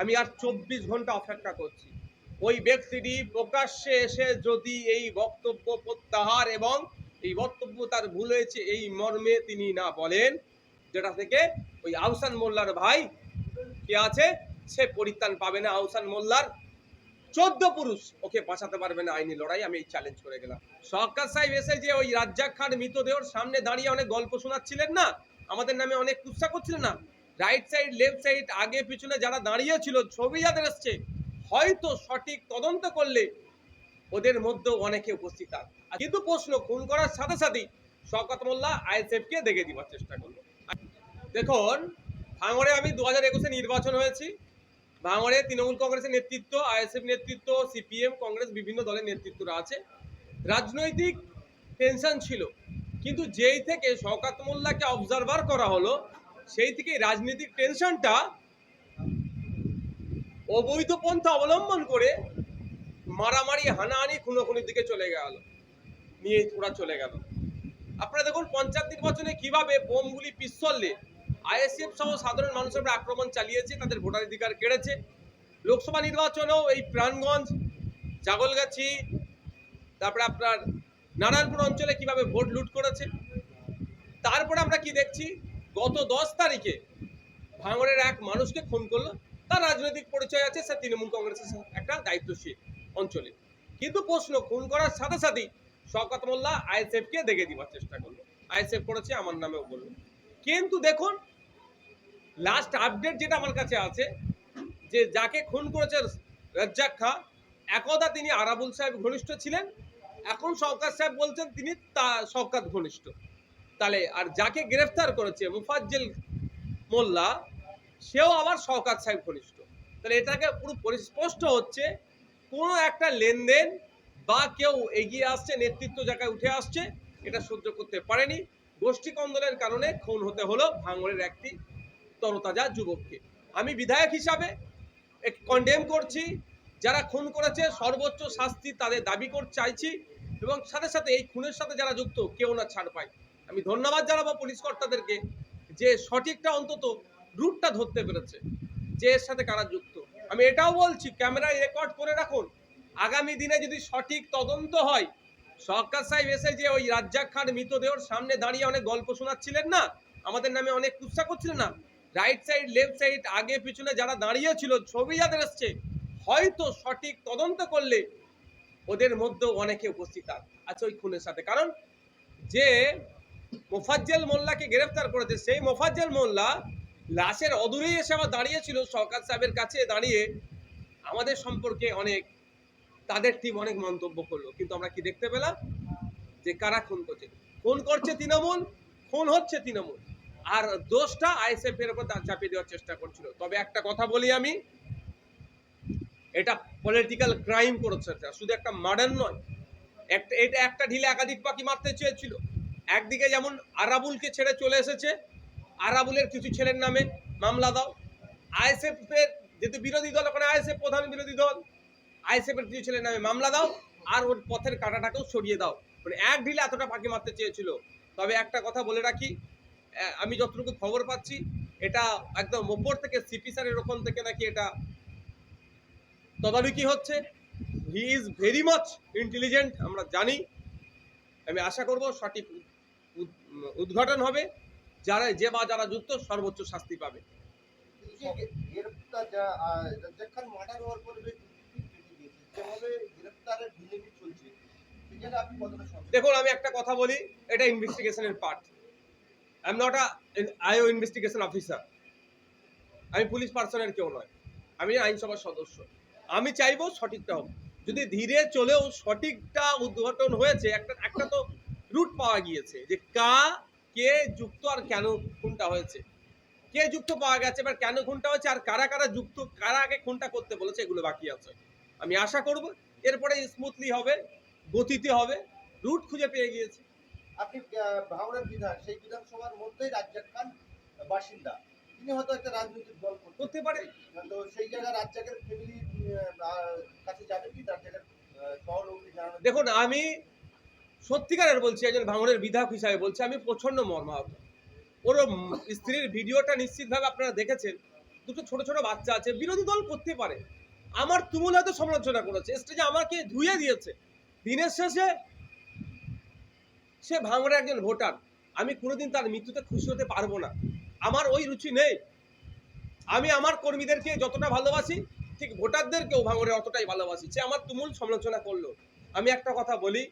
আমি আর চব্বিশ ঘণ্টা অপেক্ষা করছি। ওই ব্যক্তিটি প্রকাশ্যে এসে যদি এই বক্তব্য প্রত্যাহার এবং এই বক্তব্য তার ভুল হয়েছে এই মর্মে তিনি না বলেন, যেটা থেকে ওই আহসান মোল্লার ভাই কে আছে, সে পরিত্রাণ পাবে না। আহসান মোল্লার চোদ্দ পুরুষ ওকে বাঁচাতে পারবে না আইনি লড়াই। আমি এই চ্যালেঞ্জ করে গেলাম। সরকার সাহেব এসে যে ওই রাজ্জাক খান মৃতদেহর সামনে দাঁড়িয়ে অনেক গল্প শোনাচ্ছিলেন না? আমাদের নামে অনেক কুৎসা করছিলেন না? রাইট সাইড লেফট সাইড আগে, পিছনে যারা দাঁড়িয়ে ছিল, ছবি যাদের এসছে, হয়তো সঠিক তদন্ত করলে ওদের মধ্যেও অনেকে উপস্থিত থাক। কিন্তু প্রশ্ন, খুন করার সাথে সাথেই শওকত মোল্লা আইএসএফকে দেখে দিবার চেষ্টা করল। দেখুন, ভাঙড়ে আমি দু হাজার একুশে নির্বাচন হয়েছি। ভাঙড়ে তৃণমূল কংগ্রেসের নেতৃত্ব, আইএসএফ নেতৃত্ব, সিপিএম, কংগ্রেস, বিভিন্ন দলের নেতৃত্বরা আছে। রাজনৈতিক টেনশন ছিল। কিন্তু যেই থেকে শওকাত মোল্লাকে অবজারভার করা হলো সেই থেকে রাজনৈতিক টেনশনটা অবৈধ পন্থা অবলম্বন করে মারামারি, হানাহানি, খুনোখুনির দিকে চলে গেল। নিয়ে ওরা চলে গেল। আপনারা দেখুন, পঞ্চায়েত নির্বাচনে কীভাবে বোমগুলি পিস্তলে আইএসএফ সহ সাধারণ মানুষের উপর আক্রমণ চালিয়েছে, তাদের ভোটাধিকার কেড়েছে। লোকসভা নির্বাচনেও এই প্রাণগঞ্জ, জাগলগাছি, তারপরে আপনার নারায়ণপুর অঞ্চলে কীভাবে ভোট লুট করেছে, তারপরে আমরা কি দেখছি? গত দশ তারিখে ভাঙড়ের এক মানুষকে খুন করল। তার রাজনৈতিক পরিচয় আছে, সে তৃণমূল কংগ্রেসের একটা দায়িত্বশীল অঞ্চলে। কিন্তু প্রশ্ন, খুন করার সাথে সাথেই শওকত মোল্লা আইএসএফকে দেখে দিবার চেষ্টা করল। আইএসএফ করেছে, আমার নামেও বলল। কিন্তু দেখুন লাস্ট আপডেট যেটা আমার কাছে আছে, যে যাকে খুন করেছে রাজ্জাক খা, একদা তিনি আরাবুল সাহেব ঘনিষ্ঠ ছিলেন। এখন সরকার সাহেব বলছেন তিনি তা সরকার ঘনিষ্ঠ। তাহলে আর যাকে গ্রেফতার করেছে মুফাজ্জেল মোল্লা, সেও আবার সরকার সাহেব ঘনিষ্ঠ। তাহলে এটাকে পুরো পরিস্পষ্ট হচ্ছে, কোনো একটা লেনদেন বা কেউ এগিয়ে আসছে, নেতৃত্ব জায়গায় উঠে আসছে, এটা সহ্য করতে পারেনি। গোষ্ঠী কন্দলের কারণে খুন হতে হলো ভাঙড়ের একটি তরতাজা যুবককে। আমি বিধায়ক হিসাবে কন্ডেম করছি, যারা খুন করেছে, সর্বোচ্চ শাস্তি তাদের দাবি করতে চাইছি, এবং সাথে সাথে এই খুনের সাথে যারা যুক্ত, কেউ না ছাড় পায়। আমি ধন্যবাদ জানাব পুলিশ কর্তাদেরকে যে সঠিকটা অন্তত রুটটা ধরতে পেরেছে, যে এর সাথে কারা যুক্ত। আমি এটাও বলছি ক্যামেরায় রেকর্ড করে রাখুন। আগামী দিনে যদি সঠিক তদন্ত হয়, সরকার সাহেব এসে যে ওই রাজ্জাক খান মৃতদেহর সামনে দাঁড়িয়ে অনেক গল্প শোনাচ্ছিলেন না? আমাদের নামে অনেক কুৎসা করছিলেন না? রাইট সাইড, লেফট সাইড, আগে, পিছনে যারা দাঁড়িয়েছিল, ছবি যাদের এসছে, হয়তো সঠিক তদন্ত করলে ওদের মধ্যেও অনেকে উপস্থিত আছে ওই খুনের সাথে। কারণ যে মোফাজ্জেল মোল্লাকে গ্রেফতার করেছে। সেই মোফাজ্জেল মোল্লা লাশের অদূরেই এসে আবার দাঁড়িয়েছিল। সরকার সাহেবের কাছে দাঁড়িয়ে আমাদের সম্পর্কে অনেক, তাদের টিম অনেক মন্তব্য করল। কিন্তু আমরা কি দেখতে পেলাম? যে কারা খুন করছে? খুন করছে তৃণমূল, খুন হচ্ছে তৃণমূল। আর দোষটা আইএসএফ এর উপর তা- চাপিয়ে দেওয়ার চেষ্টা করছিল। তবে একটা কথা বলি আমি, এটা পলিটিক্যাল ক্রাইম করেছে। শুধু একটা মার্ডার নয়, একটা এটা একটা ঢিলে একাধিক পাখি মারতে চেয়েছিল। একদিকে যেমন আরাবুলকে ছেড়ে চলে এসেছে, আরাবুলের কিছু ছেলের নামে মামলা দাও। আইএসএফ এর যেহেতু বিরোধী দল, ওখানে আইএসএফ প্রধান বিরোধী দল আইএসএফ এর কিছু ছেলের নামে মামলা দাও আর ওর পথের কাঁটাটাকেও সরিয়ে দাও। মানে এক ঢিলে এতটা পাখি মারতে চেয়েছিল। তবে একটা কথা বলে রাখি আমি যতটুকু খবর পাচ্ছি, এটা একদম ওপর থেকে সিপি স্যারের ওখান থেকে নাকি এটা তদারকি হচ্ছে। He is very much intelligent, আমরা জানি। আমি আশা করব সঠিক উদ্ঘাটন হবে যারা যে বা যারা যুক্ত সর্বোচ্চ শাস্তি পাবে? দেখুন আমি একটা কথা বলি এটা ইনভেস্টিগেশনের part I am not IO investigation officer আমি পুলিশ পার্সনের কেউ নয়। আমি আইনসভার সদস্য। আমি চাইব সঠিকটা হোক। যদি ধীরে চলেও সঠিকটা উদ্ঘাটন হয়েছে একটা একটা তো রুট পাওয়া গিয়েছে যে কা কে যুক্ত আর কেন খুনটা হয়েছে। কে যুক্ত পাওয়া গেছে এবার কেন খুনটা হয়েছে আর কারা কারা যুক্ত কারা আগে খুনটা করতে বলেছে এগুলো বাকি আছে। আমি আশা করব এরপরে স্মুথলি হবে গতিতে হবে রুট খুঁজে পেয়ে গিয়েছে। আপনি আহ, ভাঙড়ের বিধান সেই বিধানসভার মধ্যেই রাজ্জাক খান বাসিন্দা। তিনি হয়তো একটা রাজনৈতিক দল করতে পারে। তো সেই জায়গায় রাজ্জাকের ফ্যামিলি কাছে যাবে কি? রাজ্জাকের দেখুন আমি সত্যিকারের বলছি, একজন ভাঙনের বিধায়ক হিসাবে বলছি, আমি প্রচণ্ড মর্মাহত। ওর স্ত্রীর ভিডিওটা নিশ্চিতভাবে আপনারা দেখেছেন। দুটো ছোট ছোট বাচ্চা আছে, বিরোধী দল করতে পারে। আমার তুমুল হয়তো সমালোচনা করেছে। স্টেজে আমাকে ধুয়ে দিয়েছে। দিনের শেষে সে ভাঙড়ের একজন ভোটার। আমি কোনোদিন তার মৃত্যুতে খুশি হতে পারব না। আমার ওই রুচি নেই। আমি আমার কর্মীদেরকে যতটা ভালোবাসি, ঠিক ভোটারদেরকেও ভাঙড়ে অতটাই ভালোবাসি। সে আমার তুমুল সমালোচনা করল। আমি একটা কথা বলি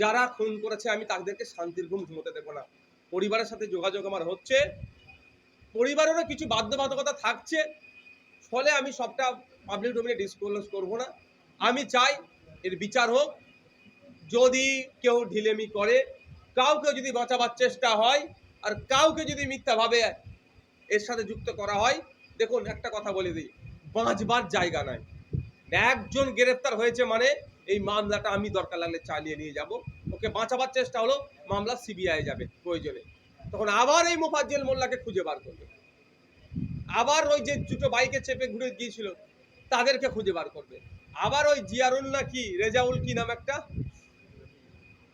যারা খুন করেছে, আমি তাদেরকে শান্তির ঘুম ঘুমোতে দেবো না। পরিবারের সাথে যোগাযোগ আমার হচ্ছে। পরিবারেরও কিছু বাধ্যবাধকতা থাকছে, ফলে আমি সবটা পাবলিক ডোমিনে ডিসক্লোজ করব না। আমি চাই এর বিচার হোক। যদি কেউ ঢিলেমি করে, কাউকে যদি বাঁচাবার চেষ্টা হয়, আর কাউকে যদি মিথ্যাভাবে এর সাথে যুক্ত করা হয়, দেখুন একটা কথা বলে দিই, বাঁচবার জায়গা নাই। একজন গ্রেফতার হয়েছে মানে এই মামলাটা আমি দরকার লাগলে চালিয়ে নিয়ে যাব। ওকে বাঁচাবার চেষ্টা হলো, মামলা সিবিআই যাবে প্রয়োজনে। তখন আবার এই মোফাজ্জেল মোল্লাকে খুঁজে বার করবে। আবার ওই যে দুটো বাইকে চেপে ঘুরে গিয়েছিল, তাদেরকে খুঁজে বার করবে। আবার ওই জিয়ারুল না কি রেজাউল কি নাম একটা?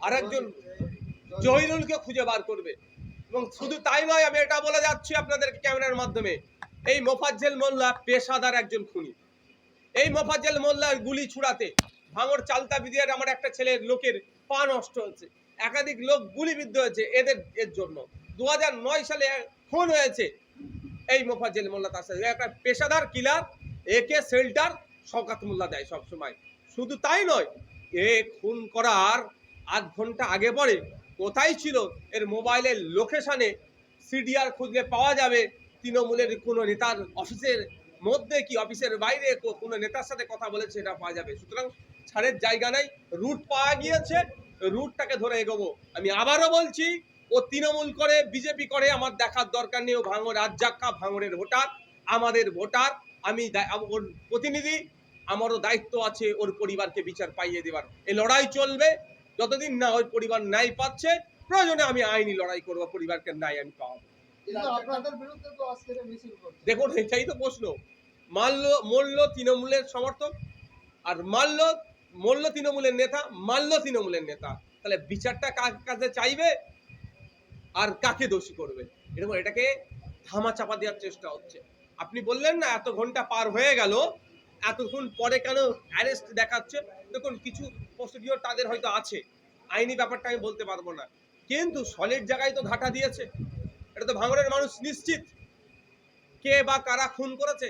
আরেকজন জহিরুলকে খুঁজে বার করবে। এবং শুধু তাই নয়, আমি এটা বলে যাচ্ছি আপনাদেরকে ক্যামেরার মাধ্যমে, এই মোফাজ্জেল মোল্লা পেশাদার একজন খুনি। এই মোফাজ্জেল মোল্লার গুলি ছুড়াতে ভাঙড় চালতা বিদিয়ার আমার একটা ছেলের লোকের পা নষ্ট হয়েছে। একাধিক লোক গুলিবিদ্ধ হয়েছে এদের, এর জন্য। দু সালে খুন হয়েছে এই মোফাজ্জেল মোল্লা তার সাথে। একটা পেশাদার কিলার একে শেল্টার, শওকাত মোল্লা দেয় সবসময়। শুধু তাই নয়, এ খুন করার আধ ঘণ্টা আগে পরে কোথায় ছিল এর মোবাইলের লোকেশানে সিডিআর খুঁজলে পাওয়া যাবে। তৃণমূলের কোনো নেতার অফিসের মধ্যে কি অফিসের বাইরে কোনো নেতার সাথে কথা বলেছে এটা পাওয়া যাবে। সুতরাং ছাড়ের জায়গা নাই, রুট পাওয়া গিয়েছে, রুটটাকে ধরে এগোবো। আমি আবারও বলছি, ও তৃণমূল করে, বিজেপি করে, আমার দেখার দরকার নেই, ও ভাঙর রাজ্জাক্কা ভাঙরের ভোটার, আমাদের ভোটার, আমি ওর প্রতিনিধি, আমারও দায়িত্ব আছে ওর পরিবারকে বিচার পাইয়ে দেবার। এই লড়াই চলবে, যতদিন না ওই পরিবার ন্যায় পাচ্ছে, প্রয়োজনে আমি আইনি লড়াই করব, পরিবারকে ন্যায় আমি পাওয়াবো। দেখুন এটাই তো প্রশ্ন। মাল্য মল্ল তৃণমূলের সমর্থক? আর মাল্য মল্ল তৃণমূলের নেতা মাল্য তৃণমূলের নেতা। তাহলে বিচারটা কার কাছে চাইবে? আর কাকে দোষী করবে? এরকম এটাকে ধামা চাপা দেওয়ার চেষ্টা হচ্ছে। আপনি বললেন না এত ঘণ্টা পার হয়ে গেল এতক্ষণ পরে কেন অ্যারেস্ট দেখাচ্ছে? দেখুন কিছু প্রসিডিওর তাদের হয়তো আছে। আইনি ব্যাপারটা আমি বলতে পারব না। কিন্তু সলিড জায়গায় তো ঘাটা দিয়েছে। এটা তো ভাঙড়ের মানুষ নিশ্চিত। কে বা কারা খুন করেছে?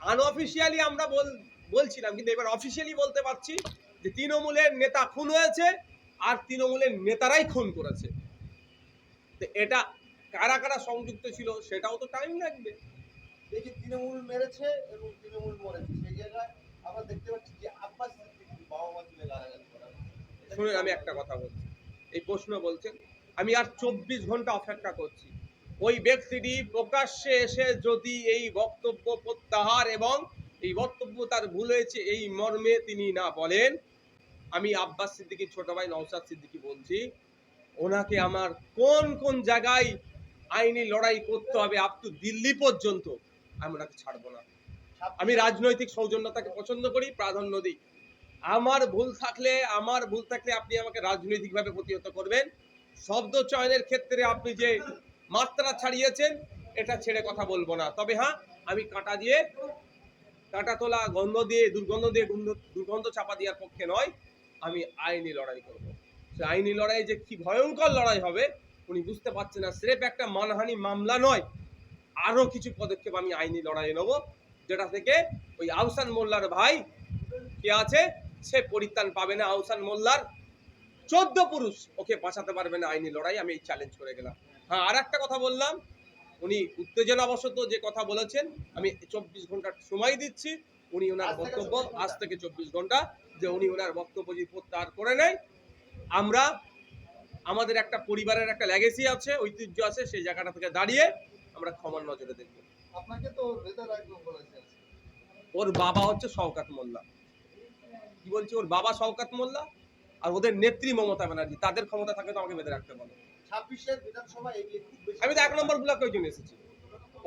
আনঅফিসিয়ালি আমরা বল বলছিলাম কিন্তু এবার অফিসিয়ালি বলতে পারছি যে তৃণমূলের নেতা খুন হয়েছে আর তৃণমূলের নেতারাই খুন করেছে। তো এটা কারা কারা সংযুক্ত ছিল সেটাও তো টাইম লাগবে। যে তৃণমূল মেরেছে এবং তৃণমূল মরেছে সেই জায়গায় আমরা দেখতে পাচ্ছি যে আব্বাস শুনুন আমি একটা কথা বলছি। এই প্রশ্ন বলছেন আমি আর চব্বিশ ঘণ্টা অপেক্ষা করছি। ওই ব্যক্তিটি প্রকাশ্যে এসে যদি এই বক্তব্য প্রত্যাহার এবং এই বক্তব্য তার ভুল হয়েছে এই মর্মে তিনি না বলেন, আমি আব্বাস সিদ্দিকীর ছোট ভাই নওসাদ সিদ্দিকী বলছি, ওনাকে আমার কোন কোন জায়গায় আইনি লড়াই করতে হবে আপ টু দিল্লি পর্যন্ত, আমি ওনাকে ছাড়বো না। আমি রাজনৈতিক সৌজন্যতাকে পছন্দ করি, প্রাধান্য দিই। আমার ভুল থাকলে, আমার ভুল থাকলে আপনি আমাকে রাজনৈতিকভাবে প্রতিহত করবেন। শব্দ চয়নের ক্ষেত্রে আপনি যে মাত্রা ছাড়িয়েছেন, এটা ছেড়ে কথা বলব না। তবে হ্যাঁ আমি কাটা দিয়ে, কাটা তোলা, গন্ধ দিয়ে, দুর্গন্ধ দিয়ে দুর্গন্ধ চাপা দেওয়ার পক্ষে নয়, আমি আইনি লড়াই করব। সে আইনি লড়াই যে কি ভয়ঙ্কর লড়াই হবে, উনি বুঝতে পারছেন না, স্রেফ একটা মানহানি মামলা নয়, আরও কিছু পদক্ষেপ আমি আইনি লড়াই নেব, যেটা থেকে ওই আহসান মোল্লার ভাই কে আছে, সে পরিত্রাণ পাবে না। আহসান মোল্লার চোদ্দ পুরুষ ওকে বাঁচাতে পারবে না আইনি লড়াই, আমি এই চ্যালেঞ্জ করে গেলাম। হ্যাঁ আর একটা কথা বললাম। উনি উত্তেজনাবশত যে কথা বলেছেন আমি চব্বিশ ঘণ্টার সময় দিচ্ছি উনি ওনার বক্তব্য আজ থেকে চব্বিশ ঘণ্টা যে উনি ওনার বক্তব্য যদি প্রত্যাহার করে নেয় আমরা আমাদের একটা পরিবারের একটা লেগেসি আছে ঐতিহ্য আছে সেই জায়গাটা থেকে দাঁড়িয়ে আমরা ক্ষমার নজরে দেখব। আপনাকে তো ওর বাবা হচ্ছে শওকাত মোল্লা। কি বলছি? ওর বাবা শওকাত মোল্লা আর ওদের নেত্রী মমতা ব্যানার্জি। তাদের ক্ষমতা থাকে তো আমাকে বেঁধে রাখতে বলো। আমি তো এক নম্বর ব্লকে ওই জন্য এসেছি।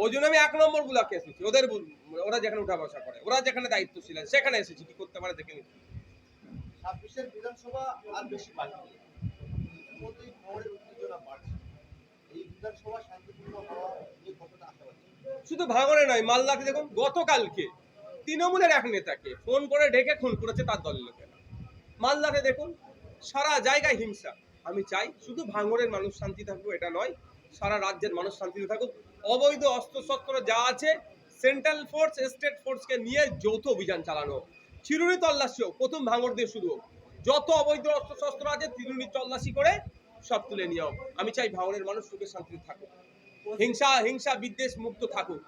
ওই জন্য আমি এক নম্বর ব্লকে এসেছি। ওদের ওরা যেখানে উঠা বসা করে ওরা যেখানে দায়িত্বশীল আছে সেখানে এসেছি কি করতে পারে দেখে নিচ্ছি। ছাব্বিশের বিধানসভা আর বেশি বাকি ইতিমধ্যেই খবরের উত্তেজনা বাড়ছে। এই বিধানসভা শান্তিপূর্ণ হওয়া নিয়ে কতটা আশাবাদী? শুধু ভাঙড়ে নয় মালদাতে দেখুন গতকালকে তৃণমূলের এক নেতাকে ফোন করে ডেকে খুন করেছে তার দলের লোকেরা। মালদাতে দেখুন সারা জায়গায় হিংসা। আমি চাই শুধু ভাঙড়ের মানুষ শান্তি থাকুক, এটা নয়, সারা রাজ্যের মানুষ শান্তিতে থাকুক। অবৈধ অস্ত্রশস্ত্র যা আছে সেন্ট্রাল ফোর্স স্টেট ফোর্সকে নিয়ে যৌথ অভিযান চালানো চিরুনি তল্লাশি হোক, প্রথম ভাঙড় দিয়ে শুরু হোক। যত অবৈধ অস্ত্রশস্ত্র আছে, চিরুনি তল্লাশি করে সব তুলে নিয়ে হোক। আমি চাই ভাঙড়ের মানুষ সুখে শান্তিতে থাকুক। হিংসা হিংসা বিদ্বেষ মুক্ত থাকুক।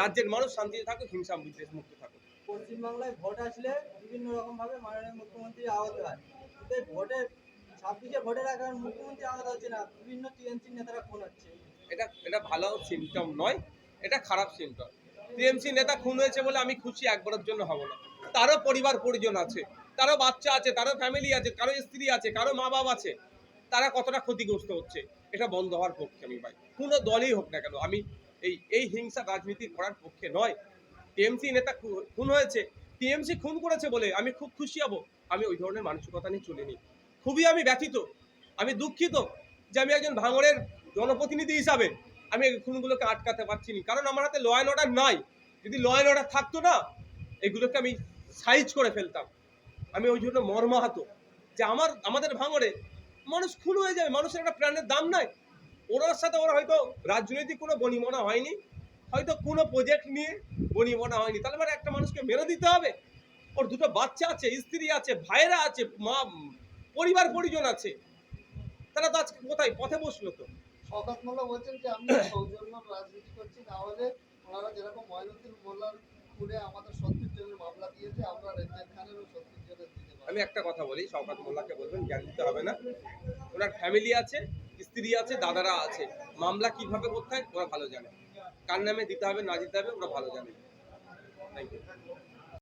রাজ্যের মানুষ শান্তিতে থাকুক, হিংসা বিদ্বেষ মুক্ত থাকুক। পশ্চিমবাংলায় ভোট আসলে বিভিন্ন রকম ভাবে মাননীয় মুখ্যমন্ত্রী আহত হয়। কিন্তু এই ভোটে ছাব্বিশে ভোটের আগে মুখ্যমন্ত্রী আহত হচ্ছে না, বিভিন্ন নেতারা ফোন হচ্ছে। এটা এটা ভালো সিমটম নয়, এটা খারাপ সিমটম টিএমসি নেতা খুন হয়েছে বলে আমি খুশি, একবারের জন্য হব না। তারও পরিবার পরিজন আছে, তারও বাচ্চা আছে, তারও ফ্যামিলি আছে, কারও স্ত্রী আছে, কারও মা বাবা আছে। তারা কতটা ক্ষতিগ্রস্ত হচ্ছে, এটা বন্ধ হওয়ার পক্ষে আমি ভাই। কোনো দলই হোক না কেন, আমি এই এই হিংসা রাজনীতি করার পক্ষে নয়। টিএমসি নেতা খুন হয়েছে, টিএমসি খুন করেছে বলে আমি খুব খুশি হব। আমি ওই ধরনের মানসিকতা নিয়ে চলিনি। খুবই আমি ব্যথিত, আমি দুঃখিত যে আমি একজন ভাঙড়ের জনপ্রতিনিধি হিসাবে আমি এই খুনগুলোকে আটকাতে পারছি না কারণ আমার হাতে ল অর্ডার নাই। যদি ল অর্ডার থাকতো না, এগুলোকে আমি সাইজ করে ফেলতাম। আমি ওই জন্য মর্মাহত যে আমার, আমাদের ভাঙড়ে মানুষ খুন হয়ে যাবে, মানুষের একটা প্রাণের দাম নাই। ওনার সাথে ওরা হয়তো রাজনৈতিক কোনো বনিমনা হয়নি, হয়তো কোনো প্রজেক্ট নিয়ে বনিমনা হয়নি। তাহলে মানে একটা মানুষকে মেরে দিতে হবে। ওর দুটো বাচ্চা আছে, স্ত্রী আছে, ভাইয়েরা আছে, মা পরিবার পরিজন আছে। তারা তো আজকে কোথায়? পথে বসল তো। মোল্লা বলছেন যে আমি সৌজন্য রাজনীতি করছি না হলে ওনারা যেরকম ময়নউদ্দিন মোল্লার খুনে আমাদের মামলা দিয়েছে আমরা খানেরও আমি একটা কথা বলি শওকাত মোল্লাকে বলবেন জ্ঞান দিতে হবে না। ওনার ফ্যামিলি আছে স্ত্রী আছে দাদারা আছে। মামলা কীভাবে করতে হয় ওরা ভালো জানে। কার নামে দিতে হবে না দিতে হবে ওরা ভালো জানে। Thank you